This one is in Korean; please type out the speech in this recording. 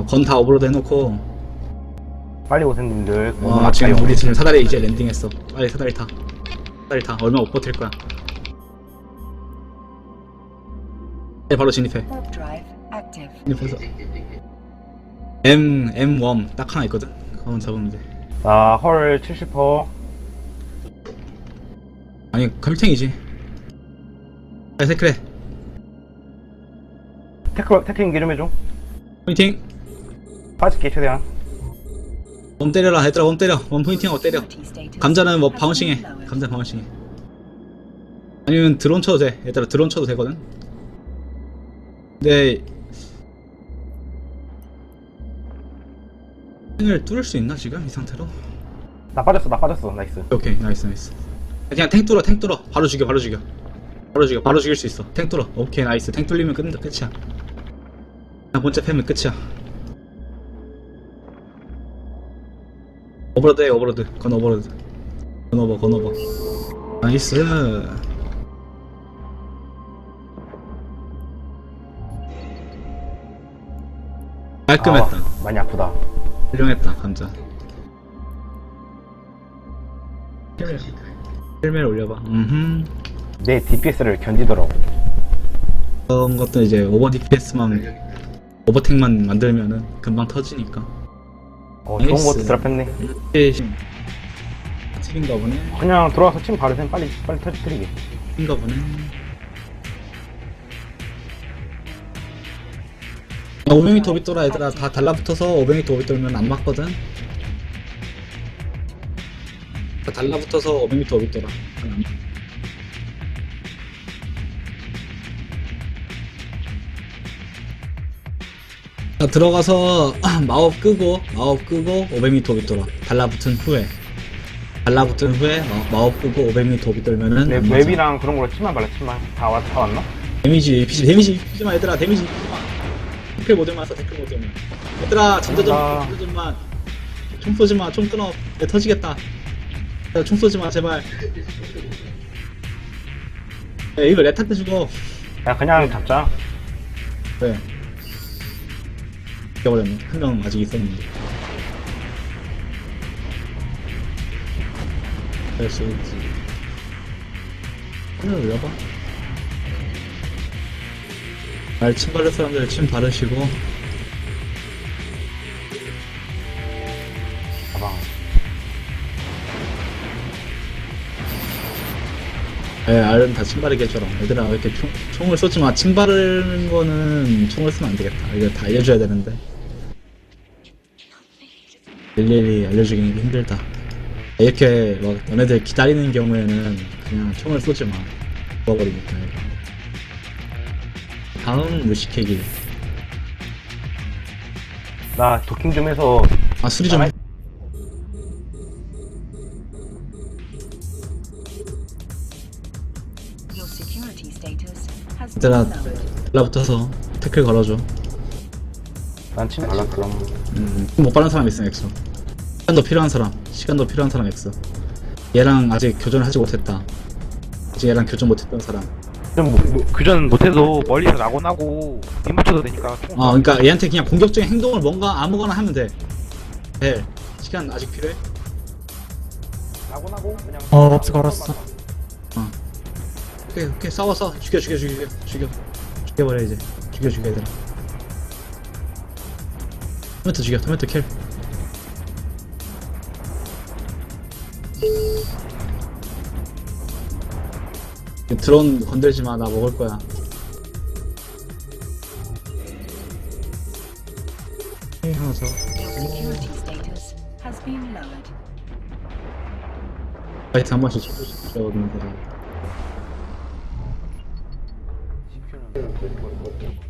어, 건다 오버로드 해놓고. 빨리 오세요 님들. 어, 지금 우리 지금 사다리 이제 랜딩했어. 빨리 사다리 타. 사다리 타. 얼마 못 버틸 거야. 네, 바로 진입해. 진입해서 M, M 웜 딱 하나 있거든? 그거만 잡으면 돼. 자헐 70% 아니 컴퓨팅이지. 빨리 세크래 태클 태클 기름 해줘. 포인팅 빠질게 최대한. 웜 때려라 얘들아 웜 때려. 웜 포인팅하고 때려. 감자는 뭐 바운싱해. 감자 바운싱해. 아니면 드론 쳐도 돼. 얘들아 드론 쳐도 되거든. 근데 탱을 뚫을 수 있나 지금? 이 상태로? 나 빠졌어 나 빠졌어. 나이스. 오케이 나이스 나이스. 그냥 탱 뚫어 탱 뚫어. 바로 죽여 바로 죽여. 바로 죽여 바로 죽일 수 있어. 탱 뚫어. 오케이 나이스. 탱 뚫리면 끝, 끝이야. 그냥 본체 패면 끝이야 오버로드 해 오버로드. 건 오버로드. 건 오버 건 오버. 나이스. 깔끔했다. 아, 많이 아프다. 훌륭했다 감자. 헬멧 올려봐. 음흠. 내 DPS를 견디더라고 그런 것도 이제 오버 DPS만 오버텍만 만들면은 금방 터지니까 어 좋은 나이스. 것도 드랍했네. 튀긴가 보네. 그냥 들어와서 침 바르세요. 빨리 빨리 터지트리게. 튀긴가 보네. 야, 500m 오비 돌아 얘들아. 다 달라붙어서 500m 오비 돌면 안 맞거든. 다 달라붙어서 500m 오비 돌아. 그건 안 맞- 자 들어가서 마법 끄고 마법 끄고 500m 오비 돌아. 달라붙은 후에. 달라붙은 후에 마, 마법 끄고 500m 오비 돌면은 맞아. 웹이랑 그런 걸로 침만 발라 침만 다, 왔, 다 왔나? 데미지 피지 데미지 피지 마 얘들아 데미지. 피지 마 태클 모드만 써 태클 모드만. 얘들아 잠자 아. 좀 좀만 총 쏘지 마 총 끊어. 내 터지겠다. 야, 총 쏘지 마 제발. 야 이거 레타트 주고. 야 그냥 잡자. 왜 죽여버렸네. 한명 아직 있었는데. 될수 있지. 하늘 올려봐. 말침 바를 사람들 침 바르시고 에 알은 다 침 바르게 해줘라. 얘들아 왜 이렇게 총, 총을 쏘지 마 침 바르는 거는 총을 쓰면 안 되겠다. 이거 다 알려줘야 되는데. 일일이 알려주기는 힘들다. 이렇게 막 너네들 기다리는 경우에는 그냥 총을 쏘지 마. 죽어버리니까. 다음 무식회기. 나 도킹 좀 해서 아 수리 좀 해. 얘들아. 달라붙어서 태클 걸어줘 난침 발랐어 음, 못 바른 사람 있어 엑소 시간도 필요한 사람 시간도 필요한 사람 엑소 얘랑 아직 교전을 하지 못했다 아직 얘랑 교전 못했던 사람 좀 뭐, 뭐, 교전 못해도 멀리서 나고 나고 뒷붙여도 되니까 총아 그러니까 얘한테 그냥 공격적인 행동을 뭔가 아무거나 하면 돼 네. 시간 아직 필요해? 나고 나고 그냥 어, 럽스 걸었어. 오케이 오케이. 싸워 싸워 죽여 죽여 죽여 죽여. 죽여버려 이제. 죽여 죽여 얘들아. 토마토 죽여 토마토 킬. 드론 건들지 마 나 먹을 거야. 에이, 하나 더. 파이트 한 번씩 쳐주시거든 Reaccionando.